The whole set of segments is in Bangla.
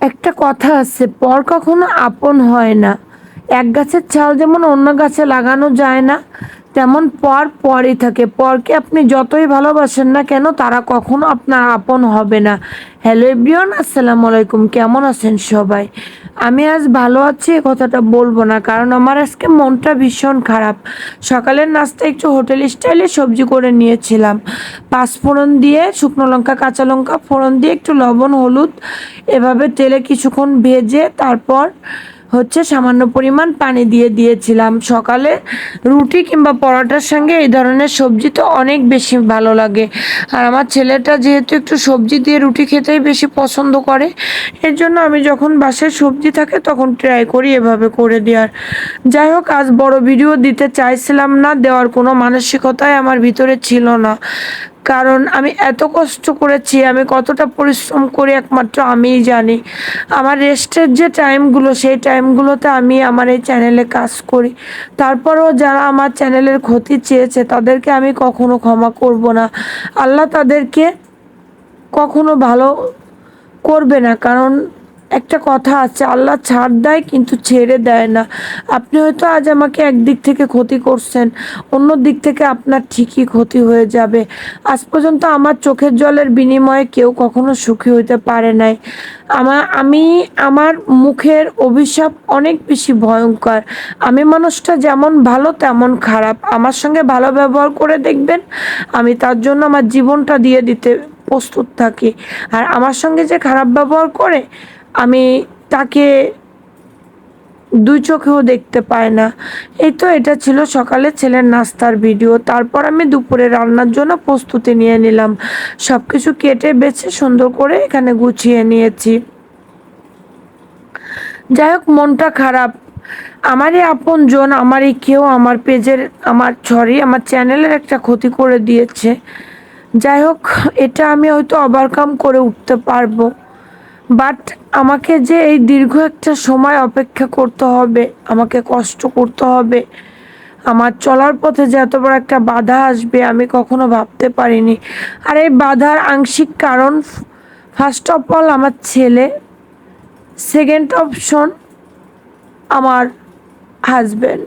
একটা কথা আছে, পর কখনো আপন হয় না। এক গাছের ছাল যেমন অন্য গাছে লাগানো যায় না তেমন পর পরই থাকে। পরকে আপনি যতই ভালোবাসেন না কেন, তারা কখনো আপনার আপন হবে না। হ্যালো এভরিওয়ান আসসালামু আলাইকুম। কেমন আছেন সবাই? আমি আজ ভালো আছি, এ কথাটা বলব না, কারণ আমার আজকে মনটা ভীষণ খারাপ। সকালের নাস্তা একটু হোটেল স্টাইলে সবজি করে নিয়েছিলাম। পাঁচ ফোড়ন দিয়ে শুকনো লঙ্কা, কাঁচা লঙ্কা, ফোড়ন দিয়ে একটু লবণ, হলুদ, এভাবে তেলে কিছুক্ষণ ভেজে তারপর হচ্ছে সামান্য পরিমাণ পানি দিয়ে দিয়েছিলাম। সকালে রুটি কিংবা পরোটার সঙ্গে এই ধরনের সবজি তো অনেক বেশি ভালো লাগে। আর আমার ছেলেটা যেহেতু একটু সবজি দিয়ে রুটি খেতেই বেশি পছন্দ করে, এর জন্য আমি যখন বাসায় সবজি থাকে তখন ট্রাই করি এভাবে করে দেওয়ার। যাই হোক, আজ বড় ভিডিও দিতে চাইছিলাম না, দেওয়ার কোনো মানসিকতাই আমার ভিতরে ছিল না। কারণ আমি এত কষ্ট করেছি, আমি কতটা পরিশ্রম করি একমাত্র আমিই জানি। আমার রেস্টের যে টাইমগুলো, সেই টাইমগুলোতে আমি আমার এই চ্যানেলে কাজ করি। তারপরেও যারা আমার চ্যানেলের ক্ষতি চেয়েছে, তাদেরকে আমি কখনো ক্ষমা করব না। আল্লাহ তাদেরকে কখনো ভালো করবে না, কারণ একটা কথা আছে, আল্লাহ ছাড় দেয় কিন্তু ছেড়ে দেয় না। আপনি হয়তো আজ আমাকে একদিক থেকে ক্ষতি করছেন, অন্য দিক থেকে আপনার ঠিকই ক্ষতি হয়ে যাবে। আজ পর্যন্ত আমার চোখের জলের বিনিময়ে কেউ কখনো সুখী হইতে পারে নাই। আমার আমি, আমার মুখের অভিশাপ অনেক বেশি ভয়ঙ্কর। আমি মানুষটা যেমন ভালো, তেমন খারাপ। আমার সঙ্গে ভালো ব্যবহার করে দেখবেন, আমি তার জন্য আমার জীবনটা দিয়ে দিতে প্রস্তুত থাকি। আর আমার সঙ্গে যে খারাপ ব্যবহার করে আমি তাকে দুই চোখেও দেখতে পায় না। এই তো এটা ছিল সকালে ছেলের নাস্তার ভিডিও। তারপর আমি দুপুরে রান্নার জন্য প্রস্তুতি নিয়ে নিলাম। সব কিছু কেটে বেছে সুন্দর করে এখানে গুছিয়ে নিয়েছি। যাই হোক, মনটা খারাপ। আমারই আপন জন আমারই কেউ আমার পেজের, আমার সরি আমার চ্যানেলের একটা ক্ষতি করে দিয়েছে। যাই হোক, এটা আমি হয়তো ওভারকাম করে উঠতে পারব। বাট আমাকে যে এই দীর্ঘ একটা সময় অপেক্ষা করতে হবে, আমাকে কষ্ট করতে হবে, আমার চলার পথে যে এত বড় একটা বাধা আসবে আমি কখনো ভাবতে পারিনি। আর এই বাধার আংশিক কারণ ফার্স্ট অফ অল আমার ছেলে সেকেন্ড অপশন আমার হাজব্যান্ড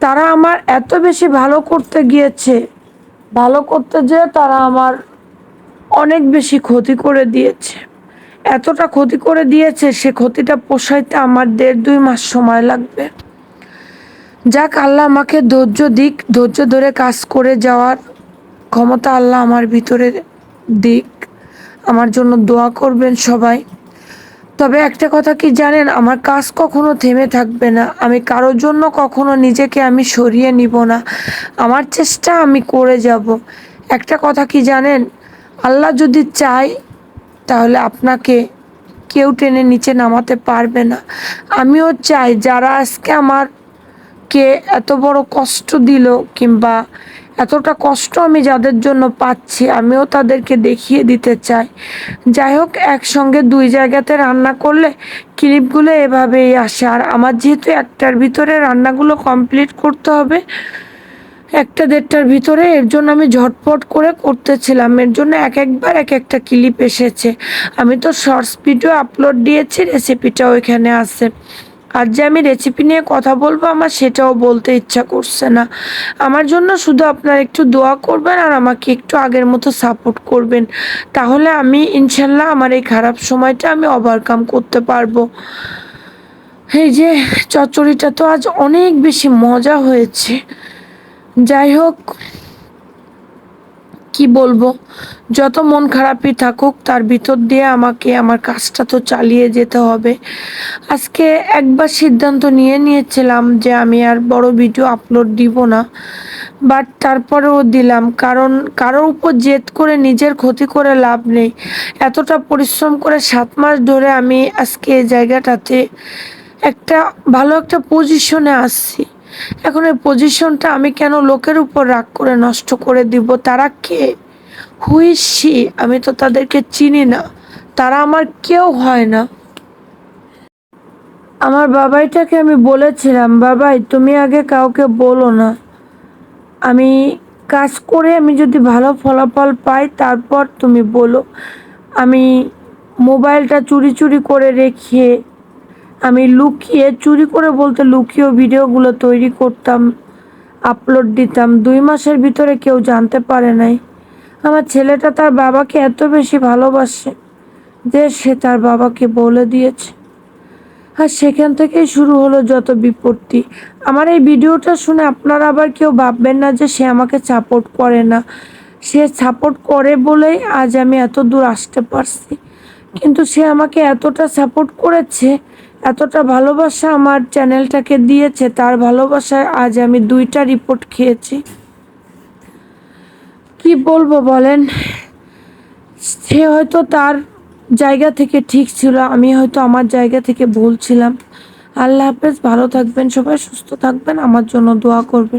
তারা আমার এত বেশি ভালো করতে গিয়েছে, ভালো করতে যেয়ে তারা আমার অনেক বেশি ক্ষতি করে দিয়েছে। এতটা ক্ষতি করে দিয়েছে, সে ক্ষতিটা পোষাইতে আমার দেড় দুই মাস সময় লাগবে। যাক, আল্লাহ আমাকে ধৈর্য দিক, ধৈর্য ধরে কাজ করে যাওয়ার ক্ষমতা আল্লাহ আমার ভিতরে দিক। আমার জন্য দোয়া করবেন সবাই। তবে একটা কথা কি জানেন, আমার কাজ কখনো থেমে থাকবে না। আমি কারোর জন্য কখনো নিজেকে আমি সরিয়ে নিব না। আমার চেষ্টা আমি করে যাব। একটা কথা কি জানেন, আল্লাহ যদি চায় তাহলে আপনাকে কেউ টেনে নিচে নামাতে পারবে না। আমিও চাই যারা আজকে আমার কে এত বড় কষ্ট দিল কিংবা এতটা কষ্ট আমি যাদের জন্য পাচ্ছি, আমিও তাদেরকে দেখিয়ে দিতে চাই। যাই হোক, একসঙ্গে দুই জায়গাতে রান্না করলে ক্লিপগুলো এভাবেই আসে। আর আমার যেহেতু একটার ভিতরে রান্নাগুলো কমপ্লিট করতে হবে একটা দেড়টার ভিতরে, এর জন্য আমি ঝটপট করে করতেছিলাম। এর জন্য এক একবার এক একটা ক্লিপ এসেছে। আমি তো শর্টস ভিডিও আপলোড দিয়েছি রেসিপিটাও এখানে আছে। আর যে আমি রেসিপি নিয়ে কথা বলব, আমার সেটাও বলতে ইচ্ছা করছে না। আমার জন্য শুধু আপনারা একটু দোয়া করবেন আর আমাকে একটু আগের মতো সাপোর্ট করবেন। তাহলে আমি ইনশাল্লাহ আমার এই খারাপ সময়টা আমি ওভারকাম করতে পারব। এই যে চচ্চড়িটা তো আজ অনেক বেশি মজা হয়েছে। যাই হোক কি বলব? যত মন খারাপই থাকুক, তার ভিতর দিয়ে আমাকে, আমার কাজটা তো চালিয়ে যেতে হবে। আজকে একবার সিদ্ধান্ত নিয়ে নিয়েছিলাম যে আমি আর বড় ভিডিও আপলোড দিব না। বাট তারপরেও দিলাম, কারণ কারোর উপর জেদ করে নিজের ক্ষতি করে লাভ নেই। এতটা পরিশ্রম করে সাত মাস ধরে আমি আজকে এই জায়গাটাতে একটা ভালো একটা পজিশনে আসছি এখন এই পজিশনটা আমি কেন লোকের উপর রাগ করে নষ্ট করে দিব? তারা কে? হুইসি আমি তো তাদেরকে চিনি না। তারা আমার কেউ হয় না। আমার বাবাইটাকে আমি বলেছিলাম, বাবাই, তুমি আগে কাউকে বলো না। আমি কাজ করে আমি যদি ভালো ফলাফল পাই, তারপর তুমি বলো। আমি মোবাইলটা চুরি চুরি করে রেখে আমি লুকিয়ে, চুরি করে বলতে লুকিয়ে ভিডিওগুলো তৈরি করতাম, আপলোড দিতাম। দুই মাসের ভিতরে কেউ জানতে পারে নাই। আমার ছেলেটা তার বাবাকে এত বেশি ভালোবাসে যে সে তার বাবাকে বলে দিয়েছে। আর সেখান থেকেই শুরু হলো যত বিপত্তি। আমার এই ভিডিওটা শুনে আপনারা আবার কেউ ভাববেন না যে সে আমাকে সাপোর্ট করে না। সে সাপোর্ট করে বলেই আজ আমি এত দূর আসতে পারছি। কিন্তু সে আমাকে এতটা সাপোর্ট করেছে এতটা ভালোবাসা আমার চ্যানেলটাকে দিয়েছে, তার ভালোবাসায় আজ আমি দুইটা রিপোর্ট খেয়েছি। কি বলব বলেন? সে হয়তো তার জায়গা থেকে ঠিক ছিল, আমি হয়তো আমার জায়গা থেকে ভুল ছিলাম। আল্লাহ হাফেজ, ভালো থাকবেন, সবাই সুস্থ থাকবেন, আমার জন্য দোয়া করবেন।